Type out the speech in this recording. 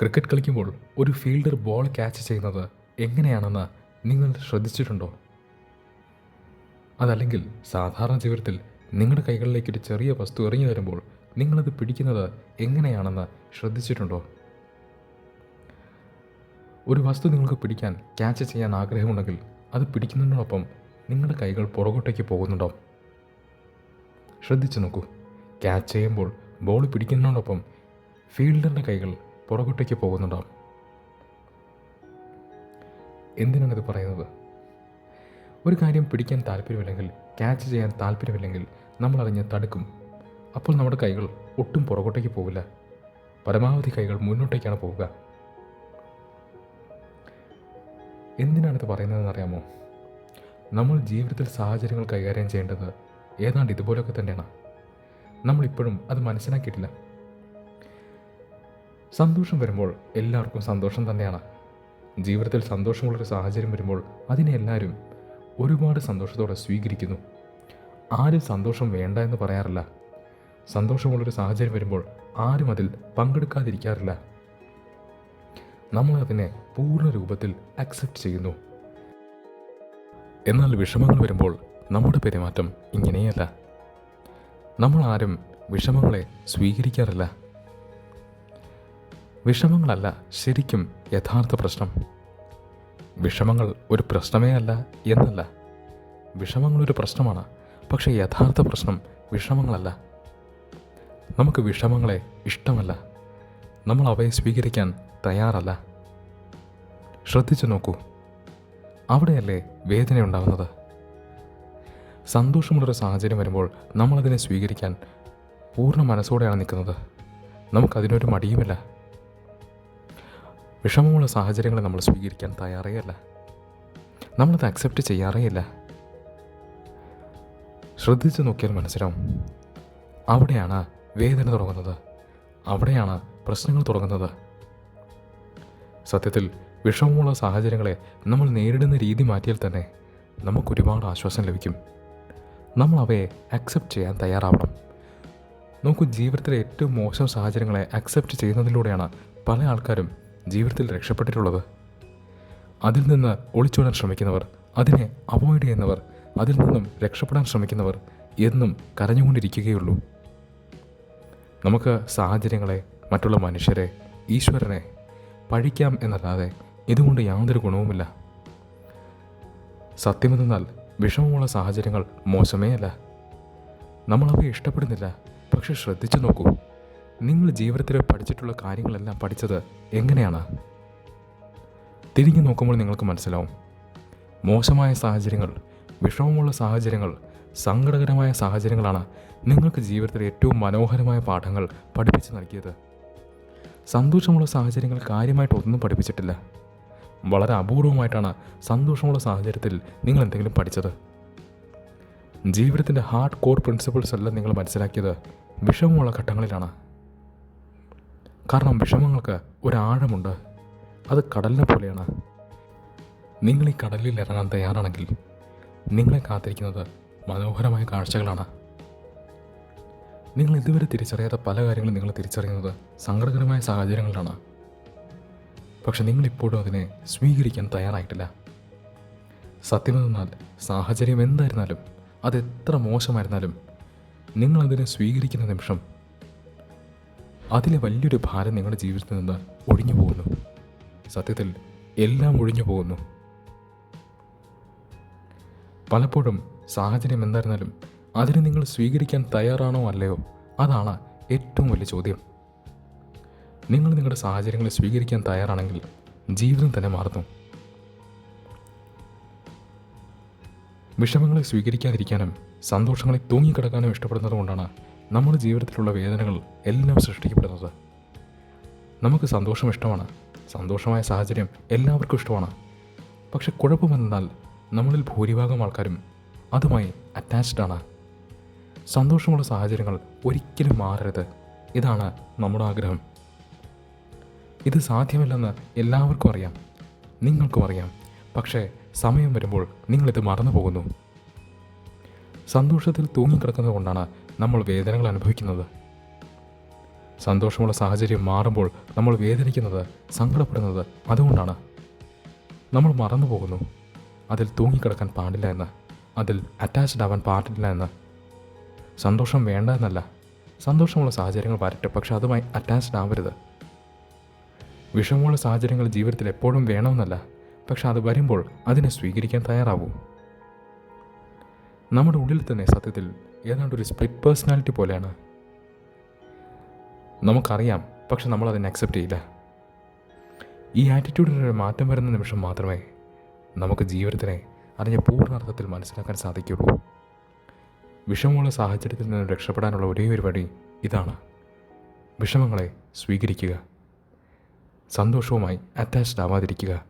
Cricket കളിക്കുമ്പോൾ ഒരു fielder ball catch ചെയ്യുന്നത് എങ്ങനെയാണെന്ന് നിങ്ങൾ ശ്രദ്ധിച്ചിട്ടുണ്ടോ? അതല്ലെങ്കിൽ സാധാരണ ജീവിതത്തിൽ നിങ്ങളുടെ കൈകളിലേക്ക് ഒരു ചെറിയ വസ്തു എറിഞ്ഞു വരുമ്പോൾ നിങ്ങളത് പിടിക്കുന്നത് എങ്ങനെയാണെന്ന് ശ്രദ്ധിച്ചിട്ടുണ്ടോ? ഒരു വസ്തു നിങ്ങൾക്ക് പിടിക്കാൻ ക്യാച്ച് ചെയ്യാൻ ആഗ്രഹമുണ്ടെങ്കിൽ അത് പിടിക്കുന്നതിനോടൊപ്പം നിങ്ങളുടെ കൈകൾ പുറകോട്ടേക്ക് പോകുന്നുണ്ടോ? ശ്രദ്ധിച്ചു നോക്കൂ. ക്യാച്ച് ചെയ്യുമ്പോൾ ബോൾ പിടിക്കുന്നതിനോടൊപ്പം ഫീൽഡറിന്റെ കൈകൾ പുറകോട്ടേക്ക് പോകുന്നുണ്ടാവും. എന്തിനാണിത് പറയുന്നത്? ഒരു കാര്യം പിടിക്കാൻ താല്പര്യമില്ലെങ്കിൽ ക്യാച്ച് ചെയ്യാൻ താല്പര്യമില്ലെങ്കിൽ നമ്മൾ അറിഞ്ഞ് തടുക്കും. അപ്പോൾ നമ്മുടെ കൈകൾ ഒട്ടും പുറകോട്ടേക്ക് പോവില്ല. പരമാവധി കൈകൾ മുന്നോട്ടേക്കാണ് പോവുക. എന്തിനാണിത് പറയുന്നതെന്ന് അറിയാമോ നമ്മൾ ജീവിതത്തിൽ സാഹചര്യങ്ങൾ കൈകാര്യം ചെയ്യേണ്ടത് ഏതാണ്ട് ഇതുപോലെയൊക്കെ തന്നെയാണ്. നമ്മളിപ്പോഴും അത് മനസ്സിലാക്കിയിട്ടില്ല. സന്തോഷം വരുമ്പോൾ എല്ലാവർക്കും സന്തോഷം തന്നെയാണ്. ജീവിതത്തിൽ സന്തോഷമുള്ളൊരു സാഹചര്യം വരുമ്പോൾ അതിനെ എല്ലാവരും ഒരുപാട് സന്തോഷത്തോടെ സ്വീകരിക്കുന്നു. ആരും സന്തോഷം വേണ്ട എന്ന് പറയാറില്ല. സന്തോഷമുള്ളൊരു സാഹചര്യം വരുമ്പോൾ ആരും അതിൽ പങ്കെടുക്കാതിരിക്കാറില്ല. നമ്മൾ അതിനെ പൂർണ രൂപത്തിൽ അക്സെപ്റ്റ് ചെയ്യുന്നു. എന്നാൽ വിഷമങ്ങൾ വരുമ്പോൾ നമ്മുടെ പെരുമാറ്റം ഇങ്ങനെയല്ല. നമ്മൾ ആരും വിഷമങ്ങളെ സ്വീകരിക്കാറില്ല. വിഷമങ്ങളല്ല ശരിക്കും യഥാർത്ഥ പ്രശ്നം. വിഷമങ്ങൾ ഒരു പ്രശ്നമേ അല്ല എന്നല്ല. വിഷമങ്ങൾ ഒരു പ്രശ്നമാണ് പക്ഷേ യഥാർത്ഥ പ്രശ്നം വിഷമങ്ങളല്ല. നമുക്ക് വിഷമങ്ങളെ ഇഷ്ടമല്ല. നമ്മൾ അവയെ സ്വീകരിക്കാൻ തയ്യാറല്ല. ശ്രദ്ധിച്ചു നോക്കൂ. അവിടെയല്ലേ വേദന ഉണ്ടാകുന്നത് സന്തോഷമുള്ളൊരു സാഹചര്യം വരുമ്പോൾ നമ്മളതിനെ സ്വീകരിക്കാൻ പൂർണ മനസ്സോടെയാണ് നിൽക്കുന്നത്. നമുക്കതിനൊരു മടിയുമില്ല. വിഷമമുള്ള സാഹചര്യങ്ങൾ നമ്മൾ സ്വീകരിക്കാൻ തയ്യാറേയല്ല. നമ്മളത് അക്സെപ്റ്റ് ചെയ്യാറേയില്ല. ശ്രദ്ധിച്ചു നോക്കിയാൽ മനസ്സിലാവും. അവിടെയാണ് വേദന തുടങ്ങുന്നത്. അവിടെയാണ് പ്രശ്നങ്ങൾ തുടങ്ങുന്നത്. സത്യത്തിൽ വിഷമമുള്ള സാഹചര്യങ്ങളെ നമ്മൾ നേരിടുന്ന രീതി മാറ്റിയാൽ തന്നെ നമുക്ക് ഒരുപാട് ആശ്വാസം ലഭിക്കും. നമ്മൾ അവയെ അക്സെപ്റ്റ് ചെയ്യാൻ തയ്യാറാവണം. നമുക്ക് ജീവിതത്തിലെ ഏറ്റവും മോശം സാഹചര്യങ്ങളെ അക്സെപ്റ്റ് ചെയ്യുന്നതിലൂടെയാണ് പല ആൾക്കാരും ജീവിതത്തിൽ രക്ഷപ്പെട്ടിട്ടുള്ളത്? അതിൽ നിന്ന് ഒളിച്ചോടാൻ ശ്രമിക്കുന്നവർ അതിനെ അവോയ്ഡ് ചെയ്യുന്നവർ അതിൽ നിന്നും രക്ഷപ്പെടാൻ ശ്രമിക്കുന്നവർ എന്നും കരഞ്ഞുകൊണ്ടിരിക്കുകയുള്ളൂ. നമുക്ക് സാഹചര്യങ്ങളെ മറ്റുള്ള മനുഷ്യരെ ഈശ്വരനെ പഴിക്കാം എന്നല്ലാതെ ഇതുകൊണ്ട് യാതൊരു ഗുണവുമില്ല. സത്യമെന്നാൽ വിഷമമുള്ള സാഹചര്യങ്ങൾ മോശമേ അല്ല നമ്മളവയെ ഇഷ്ടപ്പെടുന്നില്ല പക്ഷെ ശ്രദ്ധിച്ചു നോക്കൂ. നിങ്ങൾ ജീവിതത്തിൽ പഠിച്ചിട്ടുള്ള കാര്യങ്ങളെല്ലാം പഠിച്ചത് എങ്ങനെയാണ്? തിരിഞ്ഞു നോക്കുമ്പോൾ നിങ്ങൾക്ക് മനസ്സിലാവും. മോശമായ സാഹചര്യങ്ങൾ വിഷമമുള്ള സാഹചര്യങ്ങൾ സങ്കടകരമായ സാഹചര്യങ്ങളാണ് നിങ്ങൾക്ക് ജീവിതത്തിൽ ഏറ്റവും മനോഹരമായ പാഠങ്ങൾ പഠിപ്പിച്ചു നൽകിയത്. സന്തോഷമുള്ള സാഹചര്യങ്ങൾ കാര്യമായിട്ട് ഒന്നും പഠിപ്പിച്ചിട്ടില്ല. വളരെ അപൂർവമായിട്ടാണ് സന്തോഷമുള്ള സാഹചര്യത്തിൽ നിങ്ങൾ എന്തെങ്കിലും പഠിച്ചത്. ജീവിതത്തിന്റെ ഹാർഡ് കോർ പ്രിൻസിപ്പിൾസ് എല്ലാം നിങ്ങൾ മനസ്സിലാക്കിയത് വിഷമമുള്ള ഘട്ടങ്ങളിലാണ്. കാരണം വിഷമങ്ങൾക്ക് ഒരാഴമുണ്ട്. അത് കടലിനെ പോലെയാണ്. നിങ്ങൾ ഈ കടലിൽ ഇറങ്ങാൻ തയ്യാറാണെങ്കിൽ നിങ്ങളെ കാത്തിരിക്കുന്നത് മനോഹരമായ കാഴ്ചകളാണ്. നിങ്ങൾ ഇതുവരെ തിരിച്ചറിയാത്ത പല കാര്യങ്ങളും നിങ്ങൾ തിരിച്ചറിയുന്നത് സങ്കടകരമായ സാഹചര്യങ്ങളിലാണ്. പക്ഷെ നിങ്ങളിപ്പോഴും അതിനെ സ്വീകരിക്കാൻ തയ്യാറായിട്ടില്ല. സത്യമെന്നാൽ സാഹചര്യം എന്തായിരുന്നാലും അതെത്ര മോശമായിരുന്നാലും നിങ്ങളതിനെ സ്വീകരിക്കുന്ന നിമിഷം അതിലെ വലിയൊരു ഭാരം നിങ്ങളുടെ ജീവിതത്തിൽ നിന്ന് ഒഴിഞ്ഞു പോകുന്നു. സത്യത്തിൽ എല്ലാം ഒഴിഞ്ഞു പോകുന്നു. പലപ്പോഴും സാഹചര്യം എന്തായിരുന്നാലും അതിനെ നിങ്ങൾ സ്വീകരിക്കാൻ തയ്യാറാണോ അല്ലയോ? അതാണ് ഏറ്റവും വലിയ ചോദ്യം. നിങ്ങൾ നിങ്ങളുടെ സാഹചര്യങ്ങളെ സ്വീകരിക്കാൻ തയ്യാറാണെങ്കിൽ ജീവിതം തന്നെ മാറുന്നു. വിഷമങ്ങളെ സ്വീകരിക്കാതിരിക്കാനും സന്തോഷങ്ങളെ തൂങ്ങിക്കിടക്കാനും ഇഷ്ടപ്പെടുന്നത് കൊണ്ടാണ് നമ്മുടെ ജീവിതത്തിലുള്ള വേദനകൾ എല്ലാം സൃഷ്ടിക്കപ്പെടുന്നത്. നമുക്ക് സന്തോഷം ഇഷ്ടമാണ്. സന്തോഷമായ സാഹചര്യം എല്ലാവർക്കും ഇഷ്ടമാണ്. പക്ഷെ കുഴപ്പമെന്നാൽ നമ്മളിൽ ഭൂരിഭാഗം ആൾക്കാരും അതുമായി അറ്റാച്ച്ഡ് ആണ്. സന്തോഷമുള്ള സാഹചര്യങ്ങൾ ഒരിക്കലും മാറരുത്. ഇതാണ് നമ്മുടെ ആഗ്രഹം. ഇത് സാധ്യമല്ലെന്ന് എല്ലാവർക്കും അറിയാം. നിങ്ങൾക്കും അറിയാം. പക്ഷേ സമയം വരുമ്പോൾ നിങ്ങളിത് മറന്നു പോകുന്നു സന്തോഷത്തിൽ തൂങ്ങിക്കിടക്കുന്നത് കൊണ്ടാണ് നമ്മൾ വേദനകൾ അനുഭവിക്കുന്നത്. സന്തോഷമുള്ള സാഹചര്യം മാറുമ്പോൾ നമ്മൾ വേദനിക്കുന്നത് സങ്കടപ്പെടുന്നത് അതുകൊണ്ടാണ്. നമ്മൾ മറന്നു പോകുന്നു. അതിൽ തൂങ്ങിക്കിടക്കാൻ പാടില്ല എന്ന്. അതിൽ അറ്റാച്ച്ഡ് ആവാൻ പാടില്ല എന്ന്. സന്തോഷം വേണ്ട എന്നല്ല. സന്തോഷമുള്ള സാഹചര്യങ്ങൾ വരട്ടെ പക്ഷെ അതുമായി അറ്റാച്ച്ഡ് ആവരുത്. വിഷമമുള്ള സാഹചര്യങ്ങൾ ജീവിതത്തിൽ എപ്പോഴും വേണമെന്നല്ല. പക്ഷെ അത് വരുമ്പോൾ അതിനെ സ്വീകരിക്കാൻ തയ്യാറാവൂ. നമ്മുടെ ഉള്ളിൽ തന്നെ സത്യത്തിൽ ഏതാണ്ട് ഒരു സ്പ്ലിറ്റ് പേഴ്സണാലിറ്റി പോലെയാണ്. നമുക്കറിയാം പക്ഷെ നമ്മൾ അതിനെ അക്സെപ്റ്റ് ചെയ്യില്ല. ഈ ആറ്റിറ്റ്യൂഡിനൊരു മാറ്റം വരുന്ന നിമിഷം മാത്രമേ നമുക്ക് ജീവിതത്തിനെ അതിന്റെ പൂർണാർത്ഥത്തിൽ മനസ്സിലാക്കാൻ സാധിക്കുള്ളൂ വിഷമമുള്ള സാഹചര്യത്തിൽ നിന്ന് രക്ഷപ്പെടാനുള്ള ഒരേ ഒരു വഴി ഇതാണ്. വിഷമങ്ങളെ സ്വീകരിക്കുക. സന്തോഷവുമായി അറ്റാച്ച്ഡ് ആവാതിരിക്കുക.